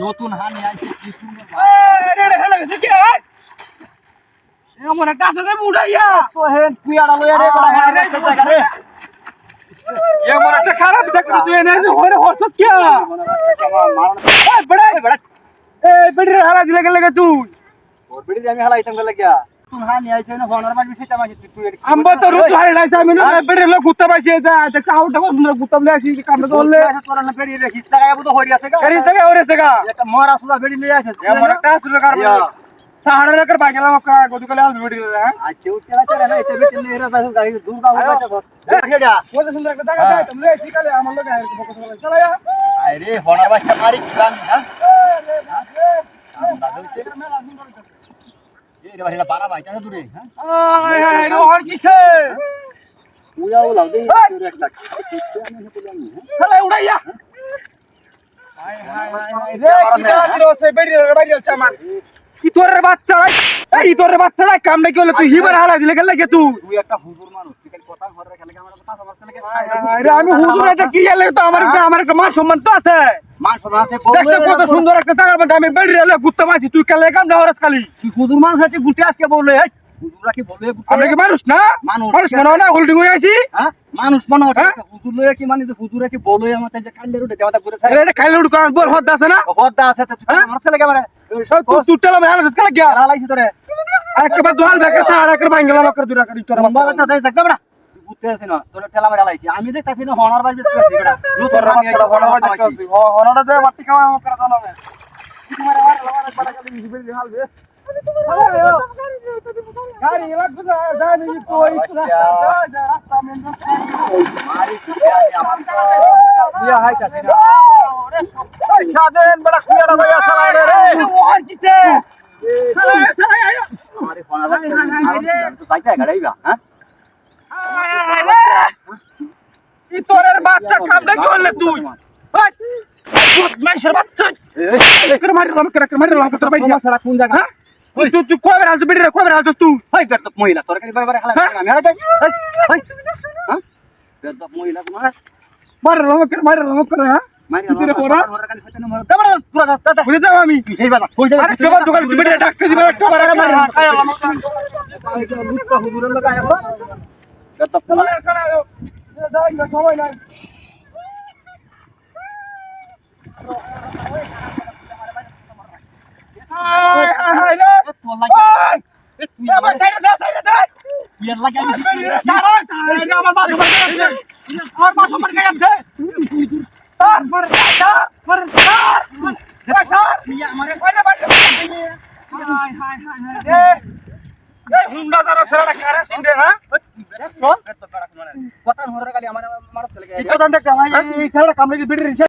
নতুন হানি সুন্দর এমন একটা আছে রে মুড়াইয়া তো হেন পিয়াড়া লইয়া রে বড় হানি রাখছে জায়গা রে এমন একটা খারাপ দেখলি তুই এনে যে হরে হরছত কে এই বড়া বড়া এই বেড়ি হালা দিলে গেলে তুই? ওর বিড়ি আমি হালাইতাম গেলে গিয়া। নতুন হানি আইছে না হনর বাড়ি সেটা মাঝে তুই তুই আম্বা তো রোজ হারে নাই আমি না বেড়ি লোক গুত্তা পাইছে এটা দেখতে আউট দেখো সুন্দর গুত্তা বলে আসি কামড়ে ধরলে তোরা না বেড়ি রেখিস টাকা আবু তো হরি আছে গা গাড়ি থেকে ওরে সেগা একটা মরা সুদা বেড়ি লইয়া আছে এমন একটা আসলে কার সাহাড়ে রেকর বাগেলা মক্কা গদুকালে আল বেড়ি হ্যাঁ আচ্ছা উঠলা চলে না এটা বেটি লইয়া রে দাসু গাই কিলাম হ্যাঁ এই রে বাড়িটা বাড়া বাইটা দূরে আয় আয় রে হর কিসে? উয়া উলা দেই এই! দূরে একটা চলে উড়াইয়া রে কি দাঁড়িয়ে আছে বেড়ি বেড়ি আছে আমার কি তোর বাচ্চা এই কামড়ে কি হলো তুই? হিবার হালা দিলে গেলে কে তুই? তুই একটা হুজুর মানুষ তুই কথা ঘরে খেলে আমার কথা সমাজ খেলে আরে আমি হুজুর এটা কি গেলে তো আমার আমার একটা মান সম্মান তো আছে। মান কত সুন্দর একটা জায়গার মধ্যে আমি বেড়ি রেলে গুত্তা মাছি তুই কালে কাম না হরস খালি তুই হুজুর মানুষ আছে গুটি আজকে বললে মানুষ না মানুষ। মনে হয় না হোল্ডিং হয়ে আছি হ্যাঁ মানুষ মনে হয় হ্যাঁ? হুজুর লয়ে কি মানে হুজুরে কি বলে আমার যে কান্ডে রুটে দেওয়া ঘুরে আরে এটা পর হদ আছে না হদ্দা আছে তো হ্যাঁ? আমার ছেলে কেমন তুই তুটলা মে কালে গিয়া হালাইছি তোরে আরেকটা দোয়াল বেকে তা আরেকটা বাঙ্গলা মকর দুরা করি তোর বলা তো দেখ দেখ বড়া তুই বুঝতে আছিস না তোরে ঠেলা মেরে হালাইছি আমি দেখতাছি না হনার আছি তোর দে খাওয়া হাল দে। গাড়ি না জানি রাস্তা মেন মারি আমার ইয়া হাই কাছে না। সাদেন বড় ভাইয়া রে। তো। বাইটা গাড়াইবা হ্যাঁ? তোরের বাচ্চা কামড়ে কি হলে তুই মাইশের বাচ্চা এकर মারি রাম করে মারি রাম করে বাইরে সারা কোন জায়গা হ্যাঁ তুই তুই কবে রাজ বিড়ি রে কবে রাজ তুই হই বেদ মহিলা তরকারি বারবার হালাই আমি হই হ্যাঁ মহিলা তোমার মারি রাম করে মারি রাম করে হ্যাঁ কিরে দোকান না সময় নাই সারা হুন্ডা যারা সেরাটা কারে সিনরে হ্যাঁ? কথা হরে কালি আমার মারত চলে গেছে ইতো